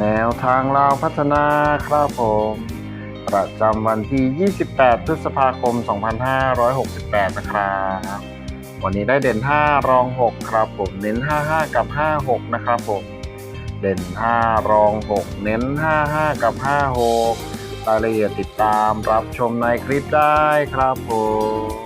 แนวทางเราวพัฒนาครับผม ประจำวันที่ 28 พฤษภาคม 2568 นะครับ วันนี้ได้เด่น 5 รอง 6 ครับผม เน้น 55 กับ 56 นะครับผม เด่น 5 รอง 6 เน้น 55 กับ 56 รายละเอียดติดตามรับชมในคลิปได้ครับผม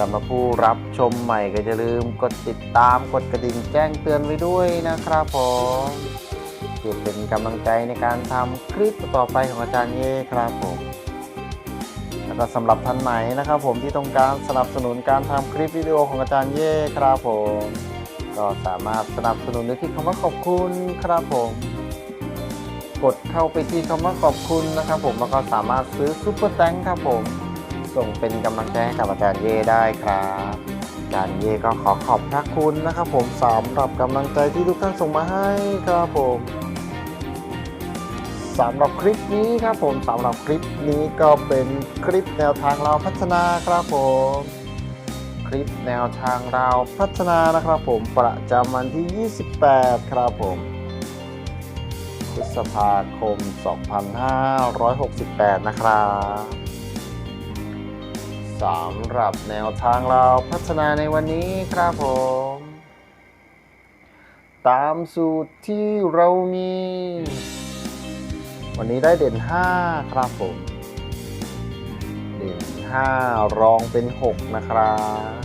สำหรับผู้รับชมใหม่ก็อย่าลืมกดติดตามกดกระดิ่งแจ้งเตือนไว้ด้วยนะครับผมเพื่อเป็นกำลังใจในการทำคลิปต่อไปของอาจารย์เย่ครับผมแล้วก็สำหรับท่านไหนนะครับ ผมที่ต้องการสนับสนุนการทำคลิปวิดีโอของอาจารย์เย่ครับผม ก็สามารถสนับสนุนได้ที่คำว่าขอบคุณครับผมกดเข้าไปที่คำว่าขอบคุณนะครับผมแล้วก็สามารถซื้อซุปเปอร์แตงครับผม ส่งเป็นกำลังใจให้กับอาจารย์เย่ได้ครับอาจารย์เย่ก็ขอขอบพระคุณนะครับ ผมสำหรับกำลังใจที่ทุกท่านส่งมาให้ครับผมสำหรับคลิปนี้ครับผมสำหรับคลิปนี้ก็เป็นคลิปแนวทางเราพัฒนาครับผมคลิปแนวทางเราพัฒนานะครับผมประจำวันที่ 28 ครับผมพฤษภาคม 2568 นะครับ สำหรับแนวทางเราพัฒนาในวันนี้ครับผม ตามสูตรที่เรามี วันนี้ได้เด่น 5 ครับผม เด่น 5 รองเป็น 6 นะครับ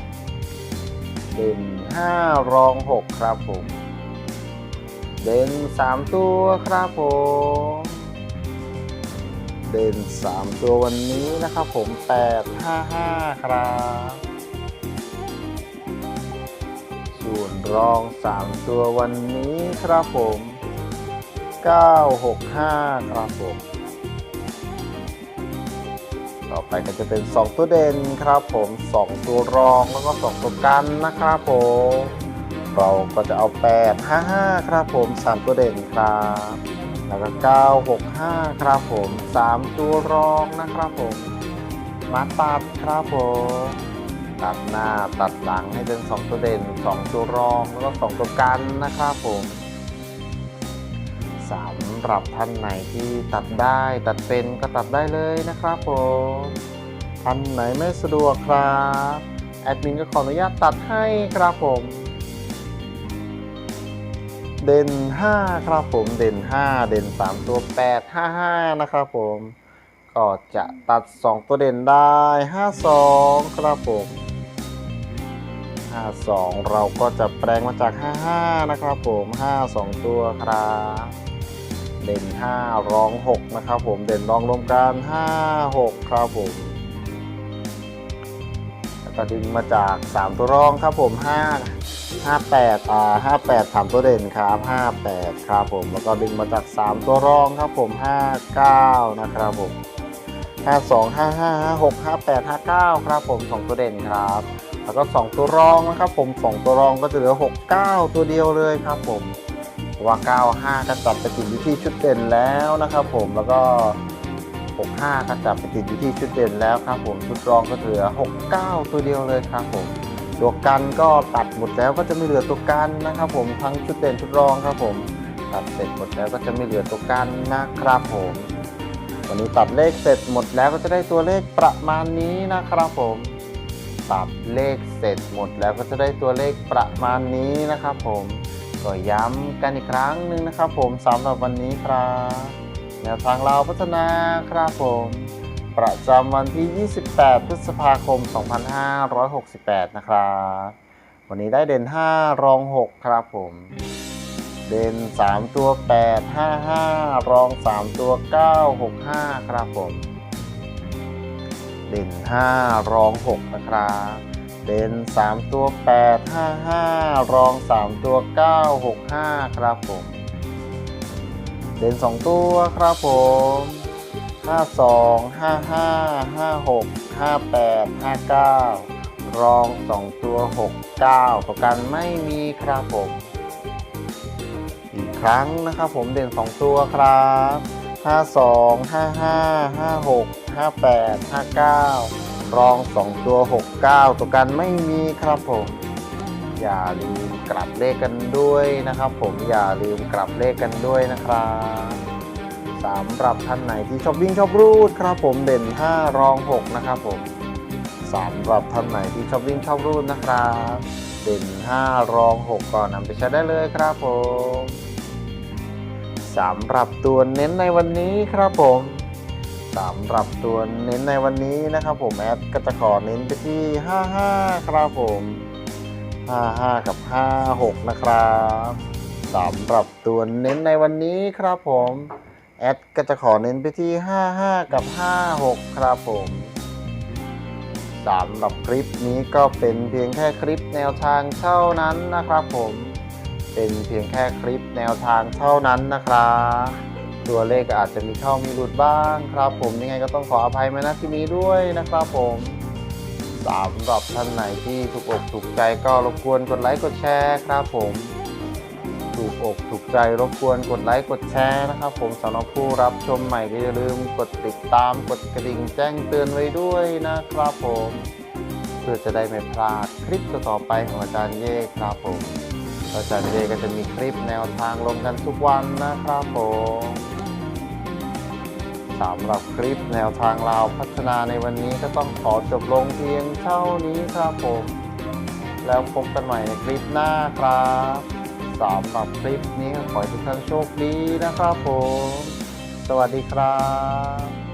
เด่น 5 รอง 6 ครับผม เด่น 3 ตัวครับผม เด่น 3 ตัววันนี้นะครับผม 8 5 5 ครับ ส่วนรอง 3 ตัววันนี้ครับผม 9 6 5 ครับผม ต่อไปก็จะเป็น 2 ตัวเด่นครับผม 2 ตัวรองแล้วก็ 2 ตัวกันนะครับผม เราก็จะเอา 8 5 5 ครับผม 3 ตัวเด่นครับ แล้วก็ 9 6 5 ครับผม 3 ตัวรองนะครับผมมาตัดครับผมตัดหน้าตัดหลังให้เป็น 2 ตัวเด่น 2 ตัวรองแล้วก็ 2 ตัวกันนะครับผมสำหรับท่านไหนที่ตัดได้ตัดเป็นก็ตัดได้เลยนะครับผมท่านไหนไม่สะดวกครับ แอดมินก็ขออนุญาตตัดให้ครับผม เด่น5 ครับผมเด่น 5 เด่น 3 ตัว 8 5 5 นะครับผม ก็จะตัด 2 ตัวเด่นได้ 5 2 ครับผม 5 2 เราก็จะแปลงมาจาก 5 5 นะครับผม 5 2 ตัวครับเด่น 5 ร้อง 6 นะครับผมเด่นรองรวมกัน5 6 ครับผมแล้วก็ดึงมาจาก 3 ตัวรองครับผม 5 58อ่า58ถามตัวเด่นครับ58ครับผมแล้วก็ดึงมาจาก 3 ตัวรองครับผม 59 นะครับผม 52 55 56 58 59 ครับผม 2 ตัวเด่นครับ แล้วก็ 2 ตัวรองนะครับผม 2 ตัวรองก็จะเหลือ 69 ตัวเดียวเลยครับผมเพราะว่า95 ก็จับไปติดอยู่ที่ชุดเด่นแล้วนะครับผมแล้วก็65ก็จับไปติดอยู่ที่ชุดเด่นแล้วครับผมชุดรองก็เหลือ 69 ตัวเดียวเลยครับผม ตัวกันก็ตัดหมดแล้วก็จะไม่เหลือตัวกันนะครับ ผมทั้งชุดเด่นชุดรองครับผมตัดเสร็จหมดแล้วก็จะไม่เหลือตัวกันนะครับผมวันนี้ตัดเลขเสร็จหมดแล้วก็จะได้ตัวเลขประมาณนี้นะครับผมตัดเลขเสร็จหมดแล้วก็จะได้ตัวเลขประมาณนี้นะครับผมก็ย้ำกันอีกครั้งหนึ่งนะครับผมสำหรับวันนี้ครับแนวทางเราพัฒนาครับผม ประจำวันที่ 28 พฤษภาคม 2568 นะครับ วันนี้ได้เด่น 5 รอง 6 ครับผม เด่น 3 ตัว 8 5 5 รอง 3 ตัว 9 6 5 ครับผม เด่น 5 รอง 6 นะครับเด่น3 ตัว 8 5 5 รอง 3 ตัว 9 6 5 ครับผม เด่น2 ตัวครับผม 52 55 56 58 59 รอง 2 ตัว 69 ประกันไม่มีครับผม อีกครั้งนะครับผมเด่น 2 ตัวครับ 52 55 56 58 59 รอง 2 ตัว 69 ตัวกันไม่มีครับผม อย่าลืมกลับเลขกันด้วยนะครับผมอย่าลืมกลับเลขกันด้วยนะครับ สำหรับท่านไหนที่ชอบวิ่งชอบรูดครับผมเด่น 5 รอง 6 นะครับผมสำหรับท่านไหนที่ชอบวิ่งชอบรูดนะครับ เด่น 5 รอง 6ก่อนนำไปใช้ได้เลยครับผมสำหรับตัวเน้นในวันนี้ครับผมสำหรับตัวเน้นในวันนี้นะครับผมแอดก็จะขอเน้นไปที่ 55 ครับผม 55 กับ 56 นะครับสำหรับตัวเน้นในวันนี้ครับผม แอดก็จะขอเน้นไปที่ 55 กับ 56 ครับผมสำหรับคลิปนี้ก็เป็นเพียงแค่คลิปแนวทางเท่านั้นนะครับผม เป็นเพียงแค่คลิปแนวทางเท่านั้นนะครับตัวเลขอาจจะมีเข้ามีหลุดบ้างครับ ผมยังไงก็ต้องขออภัยมาณที่นี้ด้วยนะครับผมสำหรับท่านไหนที่ถูกอกถูกใจก็รบกวนกดไลค์กดแชร์ครับผม ถูกอกถูกใจรบกวนกดไลค์กดแชร์นะครับ ผมสำหรับผู้รับชมใหม่ก็อย่าลืมกดติดตามกดกระดิ่งแจ้งเตือนไว้ด้วยนะครับผม เพื่อจะได้ไม่พลาดคลิปต่อไปของอาจารย์เย่ครับผม อาจารย์เจก็จะมีคลิปแนวทางลงกันทุกวันนะครับผมสำหรับคลิปแนวทางเราวพัฒนาในวันนี้ก็ต้องขอจบลงเพียงเท่านี้ครับผม แล้วพบกันใหม่ในคลิปหน้าครับ สำหรับคลิปนี้ขอให้ทุกท่านโชคดีนะครับผม สวัสดีครับ